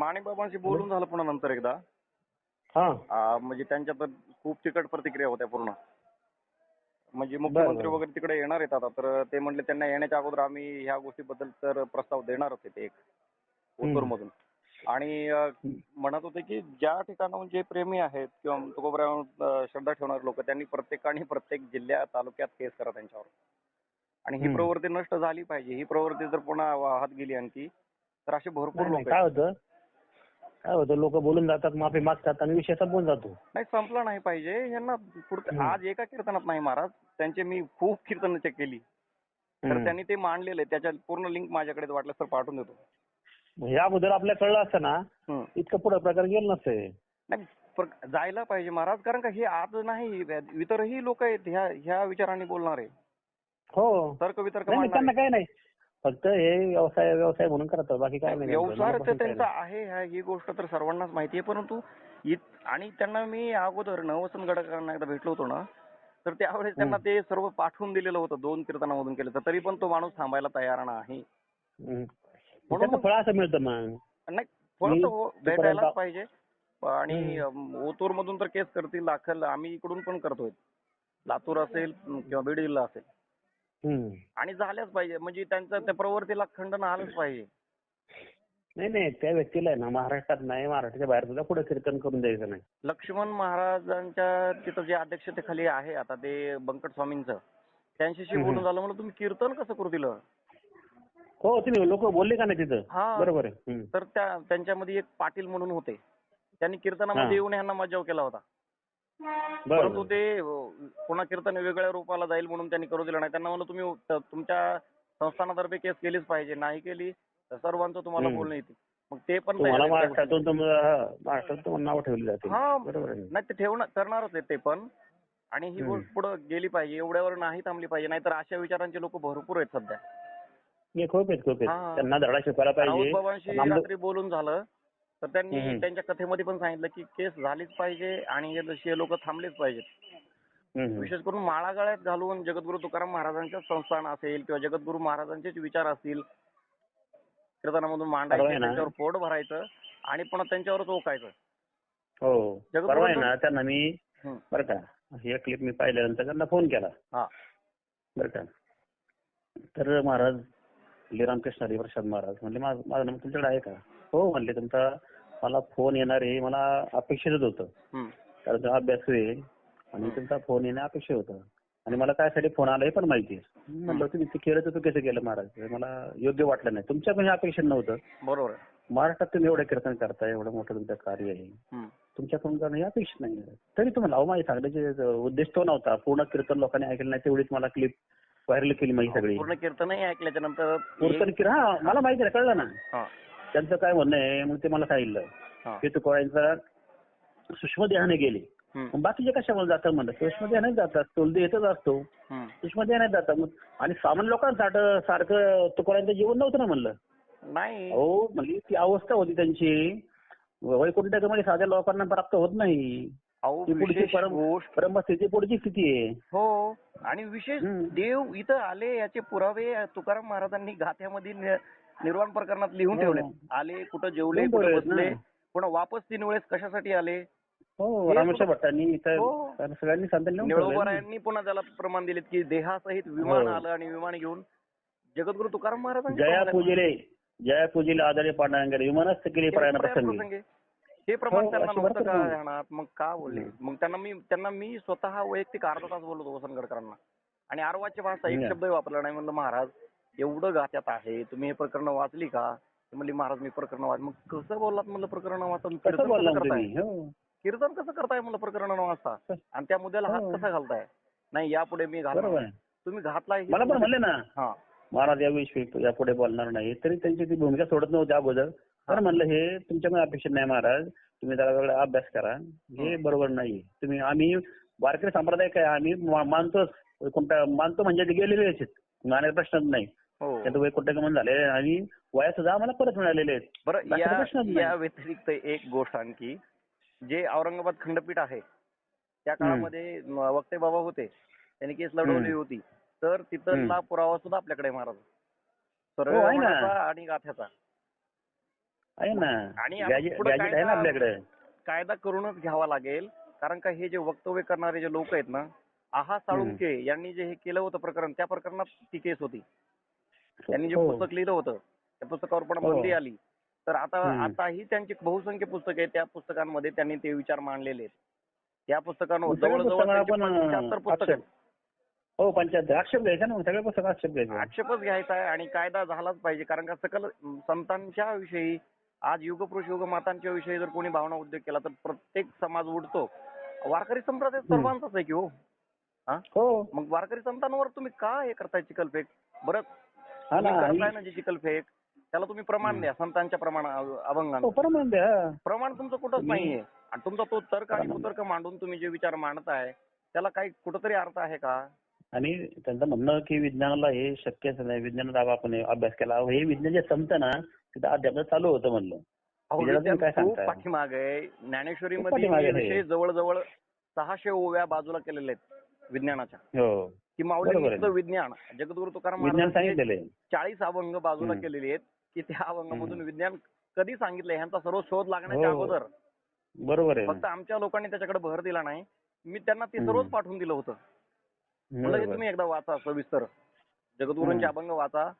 माणिकबाबांशी बोलून झालं पुन्हा नंतर एकदा. हा. आ, म्हणजे त्यांच्या तर खूप तिकट प्रतिक्रिया होत्या पूर्ण. म्हणजे मुख्यमंत्री बरं. वगैरे तिकडे येणार आहेत आता तर ते म्हणले त्यांना येण्याच्या अगोदर आम्ही ह्या गोष्टीबद्दल तर प्रस्ताव देणारच आहे ते एक. मधून आणि अ, म्हणत होते की ज्या ठिकाणाहून जे प्रेमी आहेत किंवा तुकोबऱ्यावर अ, श्रद्धा ठेवणारे लोक त्यांनी प्रत्येकाने प्रत्येक जिल्ह्यात तालुक्यात केस करा त्यांच्यावर. आणि ही हम्म. प्रवृत्ती नष्ट झाली पाहिजे. ही प्रवृत्ती जर पुन्हा वाहत गेली आणखी तर असे भरपूर नाही, नाही, लोक काय होतं काय होतं लोक बोलून जातात माफी मागतात आणि विषय संपून जातो नाही संपला नाही पाहिजे यांना पुढचं. आज एका कीर्तनात नाही महाराज त्यांचे मी खूप कीर्तन चेक केली तर. त्यांनी ते मांडलेले त्याच्या पूर्ण लिंक माझ्याकडे वाटलं तर पाठवून देतो या अगोदर आपल्याला कळलं असतं ना. इतकं पुढे प्रकार गेलं नसते नाही जायला पाहिजे महाराज कारण का हे आज नाही इतरही लोक आहेत ह्या ह्या विचारांनी बोलणारे हो तर्क वितर्क त्यांना. काय नाही फक्त हे व्यवसाय व्यवसाय म्हणून करतात बाकी काय नाही त्यांचं. व्यवसाय तर त्यांचा आहे ही गोष्ट तर सर्वांनाच माहिती आहे परंतु आणि त्यांना मी अगोदर नवसन गडकरांना एकदा भेटलो होतो ना तर त्यावेळेस त्यांना. ते सर्व पाठवून दिलेलं होतं दोन कीर्तनामधून केलं तर तरी पण तो माणूस थांबायला तयार नाही. म्हणून फळ असं मिळतं मग नाही मी तर हो- भेटायलाच पाहिजे आणि ओतूर मधून तर केस करतील दाखल आम्ही इकडून पण करतोय लातूर असेल किंवा बीड जिल्हा असेल. आणि झाल्याच पाहिजे. म्हणजे त्यांच्या त्या प्रवृत्तीला खंडन आलंच पाहिजे. नाही नाही त्या व्यक्तीला ना महाराष्ट्रात नाही महाराष्ट्राच्या बाहेर सुद्धा पुढे कीर्तन करून द्यायचं नाही. लक्ष्मण महाराजांच्या तिथं जे अध्यक्षतेखाली आहे आता ते बंकट स्वामींचं त्यांच्याशी. बोलून झालं म्हणलं तुम्ही कीर्तन कसं करू दिलं हो तुम्ही लोक बोलले का नाही तिथं? हा. बरोबर आहे. तर त्या त्यांच्यामध्ये एक पाटील म्हणून होते. त्यांनी कीर्तनामध्ये. येऊन यांना मज्जाव केला होता. परंतु ते अं, पुन्हा कीर्तन वेगळ्या रूपाला जाईल म्हणून त्यांनी करू दिलं नाही. त्यांना म्हणलं तुम्ही त- तुमच्या संस्थानातर्फे केस केलीच पाहिजे. नाही केली तर सर्वांचं तुम्हाला हम्म. बोलणं येते. मग ते पण तुम्हाला तयार आहेत त्या महाराष्ट्रातून तुम्हाला हा, महाराष्ट्रात तुम्हाला नाव ठेवली जाते हा. बरोबर आहे. नाही ते ठेवणार करणारच आहेत ते पण. आणि ही हम्म. गोष्ट पुढे गेली पाहिजे. एवढ्यावर नाही थांबली पाहिजे. नाहीतर अशा विचारांचे लोक भरपूर आहेत सध्या. नाही खूप आहेत खूप आहेत. हा. त्यांना धडा शिकवायला राऊत पाहिजे. बाबांशी रात्री बोलून झालं. तर त्यांनी. त्यांच्या कथेमध्ये पण सांगितलं की केस झालीच पाहिजे आणि हे लोक थांबलेच पाहिजेत. विशेष करून माळागळ्यात घालून जगद्गुरु तुकाराम महाराजांच्या संस्थान असेल किंवा जगद्गुरु महाराजांचेच विचार असतील कीर्तनामधून मांडायचे. त्यांच्यावर पोट भरायचं आणि पुन्हा त्यांच्यावरच ओकायचं हो जगद्गुरू परवा आहे ना त्यांना मी. बरं का हे क्लिप मी पाहिल्यानंतर त्यांना फोन केला हा बरं का तर महाराज म्हणले रामकृष्ण हरी प्रसाद महाराज म्हणले माझा तुमच्याकडे आहे का हो म्हणले तुमचा मला फोन येणार आहे मला अपेक्षितच होतं. कारण तो अभ्यास होईल आणि तुमचा फोन येणं अपेक्षित होतं. आणि मला काय साठी फोन आला हे पण माहिती आहे. म्हणलं तुम्ही ते केलं तर कसं केलं महाराज? हे मला योग्य वाटलं नाही. तुमच्या पण हे अपेक्षित नव्हतं. बरोबर आहे. महाराष्ट्रात तुम्ही एवढं कीर्तन करताय एवढं मोठं तुमचं कार्य आहे. तुमच्याकडून करणं हे अपेक्षित नाही. तरी तुम्हाला अहो माझी सांगण्याचे उद्देश तो नव्हता. पूर्ण कीर्तन लोकांनी ऐकलं नाही तेवढीच मला क्लिप व्हायरल केली माझी सगळी. पूर्ण कीर्तनही ऐकल्याच्या नंतर कीर्तन कीर हा मला माहिती आहे कळलं ना. हा. त्यांचं काय म्हणणं आहे मग ते मला सांगितलं. की तुकोळ्यांचा सूक्ष्म ध्याने गेले. बाकीचे कशामुळे जातात म्हणलं? सूक्ष्म ध्यानात जातात. तोलदी येतच असतो. सूक्ष्म ध्यानात जातात. मग आणि सामान्य लोकांसाठी सारखं तुकोळ्यांचं जीवन नव्हतं ना म्हणलं. नाही. हो म्हणजे ती अवस्था होती त्यांची. वैकुंठमध्ये साध्या लोकांना प्राप्त होत नाही. परमस्थिती पुढची स्थिती आहे. हो. आणि विशेष. देव इथं आले याचे पुरावे तुकाराम महाराजांनी गाथ्यामध्ये निर्वाण प्रकरणात लिहून हो. ठेवले आले कुठं जेवले कुठं बसले. पुन्हा वापस तीन वेळेस कशासाठी आले हो हे रामेश्वर भट्टांनी. सगळ्यांनी. निळोबरायांनी पुन्हा त्याला प्रमाण दिलेत की देहासहित विमान. आलं आणि विमान घेऊन जगद्गुरु तुकाराम महाराजांच्या जया पूजिले जया पूजिले आदरे पांडुरंगारे विमानस्थ केले हे. हे प्रमाण त्यांना नव्हतं का. ध्यानात मग का बोलले. मग त्यांना मी त्यांना मी स्वतः वैयक्तिक अर्धा तास बोललो होतो वसंत गडकरांना आणि आरवाची भाषा एक. शब्द वापरला नाही म्हणलं महाराज एवढं गात्यात आहे तुम्ही हे प्रकरण वाचली का? ते म्हणली महाराज मी प्रकरण वाच मग कसं बोललात म्हणलं प्रकरण वाचा? कीर्तन कसं करताय? हो. कीर्तन कसं करताय म्हणलं प्रकरण वाचता आणि त्या मुद्द्याला हात हो. कसा घालताय? नाही यापुढे मी घालणार. तुम्ही घातलाय हे मला पण म्हणले ना हा. महाराज याविषयी यापुढे बोलणार नाही. तरी त्यांची ती भूमिका सोडत नव्हती अगोदर. तर म्हणलं हे तुमच्याकडे अपेक्षित नाही महाराज. तुम्ही जरा वेगळा अभ्यास करा. हे बरोबर नाही. तुम्ही आम्ही वारकरी संप्रदाय काय? आम्ही मा- मानतोच कोणता मानतो म्हणजे गेलेले आहेत मानायचा प्रश्नच नाही. हो. त्यांचं वैकुंठगमन झालेलं आहे आणि वया सुद्धा आम्हाला परत मिळालेले आहेत. बरं या व्यतिरिक्त एक गोष्ट आणखी जे औरंगाबाद खंडपीठ आहे त्या काळामध्ये वक्ते बाबा होते. त्यांनी केस लढवली. होती. तर तिथला पुरावा सुद्धा आपल्याकडे महाराज. हो. वमनाचा आणि गाथ्याचा. आहे ना. आणि आपल्याकडे. कायदा करूनच घ्यावा लागेल. कारण का हे जे वक्तव्य करणारे जे लोक आहेत ना आहा साळुंके यांनी जे हे केलं होतं प्रकरण त्या प्रकरणात ती केस होती त्यांनी जे हो. पुस्तक लिहिलं होतं त्या पुस्तकावर पण हो. बंदी आली तर आता. आताही त्यांची बहुसंख्य पुस्तकं आहेत त्या पुस्तकांमध्ये त्यांनी ते विचार मांडलेले आहेत त्या पुस्तकांवर जवळजवळ पुस्तकं आहेत. हो पंच्याहत्तर आक्षेप घ्यायचा ना सगळ्या पुस्तक आक्षेप घ्यायचा आक्षेपच घ्यायचा आहे आणि कायदा झालाच पाहिजे कारण का सकल संतांच्या विषयी आज युगपुरुष युग मातांच्या विषयी जर कोणी भावना उद्योग केला तर प्रत्येक समाज उडतो वारकरी संप्रदाय. सर्वांचाच आहे की हो हा? मग वारकरी संतांवर तुम्ही का हे करताय चिकलफेक बरं. हा तुम्ही करताय ना जी चिकलफेक त्याला तुम्ही प्रमाण द्या संतांच्या प्रमाण अभंगांना. हो परमान द्या. प्रमाण तुमचं कुठंच नाहीये. आणि तुमचा तो तर्क आणि प्रमाण. कुतर्क मांडून तुम्ही जे विचार मांडताय त्याला काही कुठंतरी अर्थ आहे का? आणि त्यांचं म्हणणं की विज्ञानाला हे शक्यच नाही. विज्ञानात आपण अभ्यास केला. हे विज्ञान जे संपतं ना तिथं अध्यापन चालू होतं म्हणलं? पाठीमाग आहे. ज्ञानेश्वरी खूप मध्ये पाठीमागे आहे. विषय जवळजवळ सहाशे ओव्या बाजूला केलेल्या आहेत. विज्ञानाच्या हो की. माऊलीचं विज्ञान जगद्गुरु तुकाराम विज्ञान सांगितलेलं चाळीस अभंग बाजूला. केलेले आहेत की त्या अभंगामधून. विज्ञान कधी सांगितलंय ह्यांचा सर्व शोध लागण्याच्या हो. अगोदर बरोबर आहे फक्त आमच्या लोकांनी त्याच्याकडे भर दिला नाही मी त्यांना ते. सर्वच पाठवून दिलं होतं बरोबर. तुम्ही एकदा वाचा सविस्तर जगद्गुरूंचे. अभंग वाचा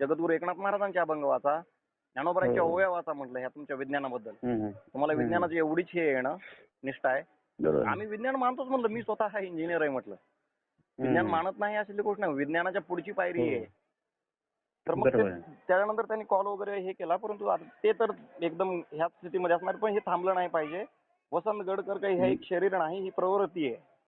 जगद्गुरू एकनाथ महाराजांचे अभंग वाचा ज्ञानोबरांच्या हो. ओव्या वाचा म्हटलं ह्या तुमच्या विज्ञानाबद्दल. तुम्हाला. विज्ञानाची एवढीच हे ना निष्ठा आहे. आम्ही विज्ञान मानतोच म्हणलं मी स्वतः हा इंजिनियर आहे म्हटलं विज्ञान. मानत नाही अशी गोष्ट नाही विज्ञानाच्या पुढची पायरी आहे हो. तर मग. त्याच्यानंतर त्यांनी कॉल वगैरे हे केला परंतु ते तर एकदम ह्याच स्थितीमध्ये असणार पण हे थांबलं नाही पाहिजे वसंत गडकर काही हे एक शरीर नाही ही प्रवृत्ती आहे